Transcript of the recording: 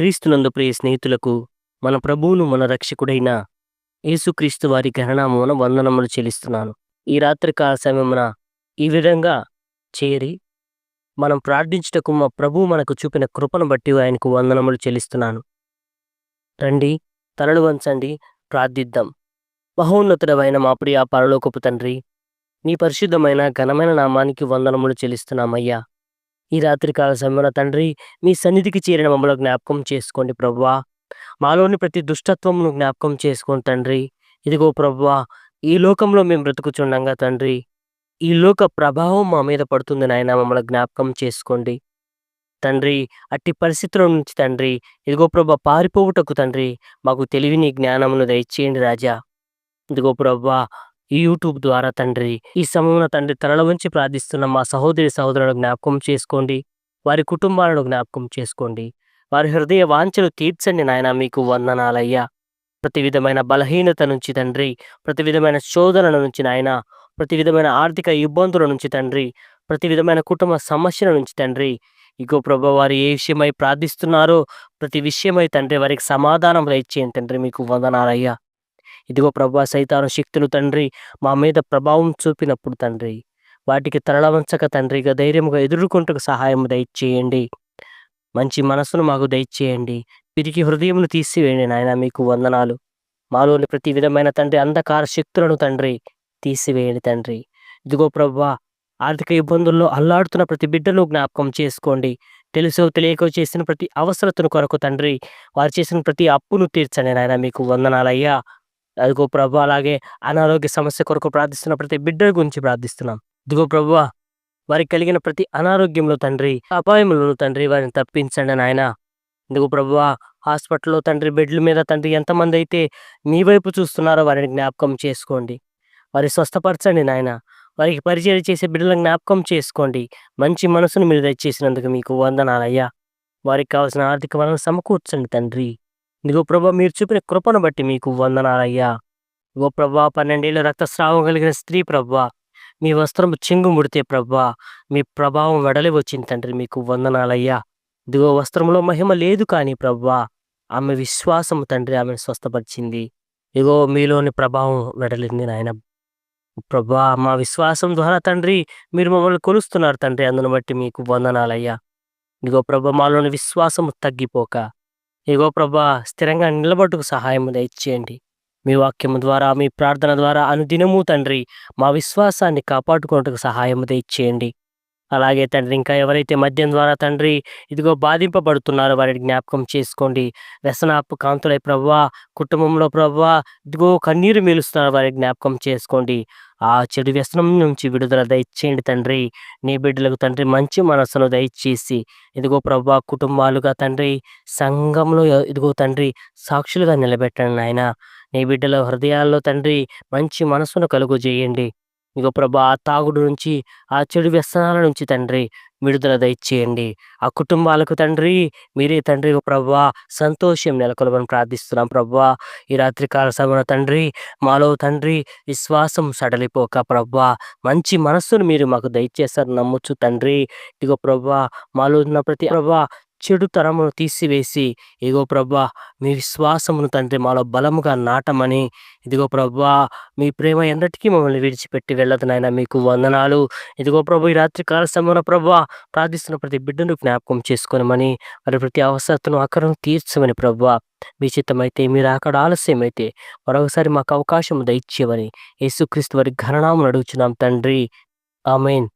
క్రీస్తునందు ప్రియ స్నేహితులకు మన ప్రభువును మన రక్షకుడైన యేసుక్రీస్తు వారి గ్రహణామున వందనములు చెల్లిస్తున్నాను. ఈ రాత్రి కాల సమయమున ఈ విధంగా చేరి మనం ప్రార్థించుటకు మా ప్రభువు మనకు చూపిన కృపను బట్టి ఆయనకు వందనములు చెల్లిస్తున్నాను. రండి తలలు వంచండి ప్రార్థిద్దాం. మహోన్నతుడమైన మా ప్రియ పరలోకపు తండ్రి నీ పరిశుద్ధమైన ఘనమైన నామానికి వందనములు చెల్లిస్తున్నామయ్యా. ఈ రాత్రికాల సమయంలో తండ్రి మీ సన్నిధికి చేరిన మమ్మల్ని జ్ఞాపకం చేసుకోండి ప్రవ్వా మాలోని ప్రతి దుష్టత్వమును జ్ఞాపకం చేసుకోండి తండ్రి. ఇదిగో ప్రవ్వా ఈ లోకంలో మేము బ్రతుకుచుండగా తండ్రి. ఈ లోక ప్రభావం మా మీద పడుతుంది నాయన మమ్మల్ని జ్ఞాపకం చేసుకోండి. తండ్రి అట్టి పరిస్థితుల నుంచి తండ్రి ఇదిగో ప్రభా పారిపోవుటకు తండ్రి మాకు తెలివిని జ్ఞానమును దయచేయండి రాజా. ఇదిగో ప్రభా ఈ యూట్యూబ్ ద్వారా తండ్రి ఈ సమయంలో తండ్రి తనల వంచి ప్రార్థిస్తున్న మా సహోదరి సహోదరులను జ్ఞాపకం చేసుకోండి. వారి కుటుంబాలను జ్ఞాపకం చేసుకోండి. వారి హృదయ వాంఛలు తీర్చండి నాయన మీకు వందనాలయ్యా. ప్రతి విధమైన బలహీనత నుంచి తండ్రి ప్రతి విధమైన శోధనల నుంచి నాయన ప్రతి విధమైన ఆర్థిక ఇబ్బందుల నుంచి తండ్రి ప్రతి విధమైన కుటుంబ సమస్యల నుంచి తండ్రి. ఇగో ప్రభు వారు ఏ విషయమై ప్రార్థిస్తున్నారో ప్రతి విషయమై తండ్రి వారికి సమాధానం ఇచ్చేయండి తండ్రి మీకు వందనాలయ్యా. ఇదిగో ప్రభా సైతాను శక్తులు తండ్రి మా మీద ప్రభావం చూపినప్పుడు తండ్రి వాటికి తరలవంచక తండ్రిగా ధైర్యముగా ఎదుర్కొంటకు సహాయం దయచేయండి. మంచి మనసును మాకు దయచేయండి. పిరికి హృదయమును తీసివేయండి నాయన మీకు వందనాలు. మాలోని ప్రతి విధమైన తండ్రి అంధకార శక్తులను తండ్రి తీసివేయండి తండ్రి. ఇదిగో ప్రభా ఆర్థిక ఇబ్బందుల్లో అల్లాడుతున్న ప్రతి బిడ్డను జ్ఞాపకం చేసుకోండి. తెలుసో తెలియకో చేసిన ప్రతి అవసరతను కొరకు తండ్రి వారు చేసిన ప్రతి అప్పును తీర్చండి నాయన మీకు వందనాలయ్యా. అదిగో ప్రభు అలాగే అనారోగ్య సమస్య కొరకు ప్రార్థిస్తున్న ప్రతి బిడ్డల గురించి ప్రార్థిస్తున్నాం. ఇదిగో ప్రభు వారికి కలిగిన ప్రతి అనారోగ్యంలో తండ్రి అపాయంలో తండ్రి వారిని తప్పించండి నాయన. ఇదిగో ప్రభు హాస్పిటల్లో తండ్రి బెడ్ల మీద తండ్రి ఎంతమంది అయితే మీ వైపు చూస్తున్నారో వారిని జ్ఞాపకం చేసుకోండి. వారి స్వస్థపరచండి నాయన. వారికి పరిచయం చేసే బిడ్డలను జ్ఞాపకం చేసుకోండి. మంచి మనసును మీరు దయచేసినందుకు మీకు వందనాలయ్యా. వారికి కావాల్సిన ఆర్థిక వనరులు సమకూర్చండి తండ్రి. ఇదిగో ప్రభా మీరు చూపిన కృపను బట్టి మీకు వందనాలయ్యా. ఇగో ప్రభా పన్నెండేళ్ళు రక్తస్రావం కలిగిన స్త్రీ ప్రభా మీ వస్త్రం చెంగు ముడితే ప్రభా మీ ప్రభావం వెడలి వచ్చింది తండ్రి మీకు వందనాలయ్యా. ఇదిగో వస్త్రంలో మహిమ లేదు కానీ ప్రభా ఆమె విశ్వాసము తండ్రి ఆమెను స్వస్థపరిచింది. ఇగో మీలోని ప్రభావం వెడలింది నాయన. ప్రభా మా విశ్వాసం ద్వారా తండ్రి మీరు మమ్మల్ని కొలుస్తున్నారు తండ్రి అందును బట్టి మీకు వందనాలయ్యా. ఇదిగో ప్రభా మాలోని విశ్వాసము తగ్గిపోక ఇగో ప్రభా స్థిరంగా నిలబట్టుకు సహాయం దయచేయండి. మీ వాక్యము ద్వారా మీ ప్రార్థన ద్వారా అనుదినము తండ్రి మా విశ్వాసాన్ని కాపాడుకోవటకు సహాయం దయచేయండి. అలాగే తండ్రి ఇంకా ఎవరైతే మద్యం ద్వారా తండ్రి ఇదిగో బాధింపబడుతున్నారో వారిని జ్ఞాపకం చేసుకోండి. వ్యసనాపు కాంతులై ప్రవ్వా కుటుంబంలో ప్రవ్వా ఇదిగో కన్నీరు మీలుస్తున్నారు వారి జ్ఞాపకం చేసుకోండి. ఆ చెడు వ్యసనం నుంచి విడుదల దయచేయండి తండ్రి. నీ బిడ్డలకు తండ్రి మంచి మనసును దయచేసి ఇదిగో ప్రభా కుటుంబాలుగా తండ్రి సంఘంలో ఇదిగో తండ్రి సాక్షులుగా నిలబెట్టండి నాయన. నీ బిడ్డల హృదయాల్లో తండ్రి మంచి మనసును కలుగు చేయండి ఇక ప్రభా ఆ తాగుడు నుంచి ఆ చెడు వ్యసనాల నుంచి తండ్రి విడుదల దయచేయండి. ఆ కుటుంబాలకు తండ్రి మీరే తండ్రి ప్రభా సంతోషం నెలకొలమని ప్రార్థిస్తున్నాం ప్రభా. ఈ రాత్రికాల సమయంలో తండ్రి మాలో తండ్రి విశ్వాసం సడలిపోక ప్రభా మంచి మనస్సును మీరు మాకు దయచేస్తారు నమ్మొచ్చు తండ్రి ఇగో ప్రభా మాలో ఉన్న ప్రతి ప్రభా చెడు తరమును తీసివేసి ఇగో ప్రభా మీ విశ్వాసమును తండ్రి మాలో బలముగా నాటమని ఇదిగో ప్రభా మీ ప్రేమ ఎన్నటికీ మమ్మల్ని విడిచిపెట్టి వెళ్ళదు నాయన మీకు వందనాలు. ఇదిగో ప్రభు ఈ రాత్రి కాల సమయంలో ప్రభా ప్రార్థిస్తున్న ప్రతి బిడ్డను జ్ఞాపకం చేసుకోనమని వారి ప్రతి అవసరతను అక్కడను తీర్చమని ప్రభా మీ చిత్తమైతే మీరు అక్కడ ఆలస్యమైతే మరొకసారి మాకు అవకాశం దయచేయమని యేసుక్రీస్తు వారి ఘననామను అడుగుచున్నాం తండ్రి. ఆమెన్.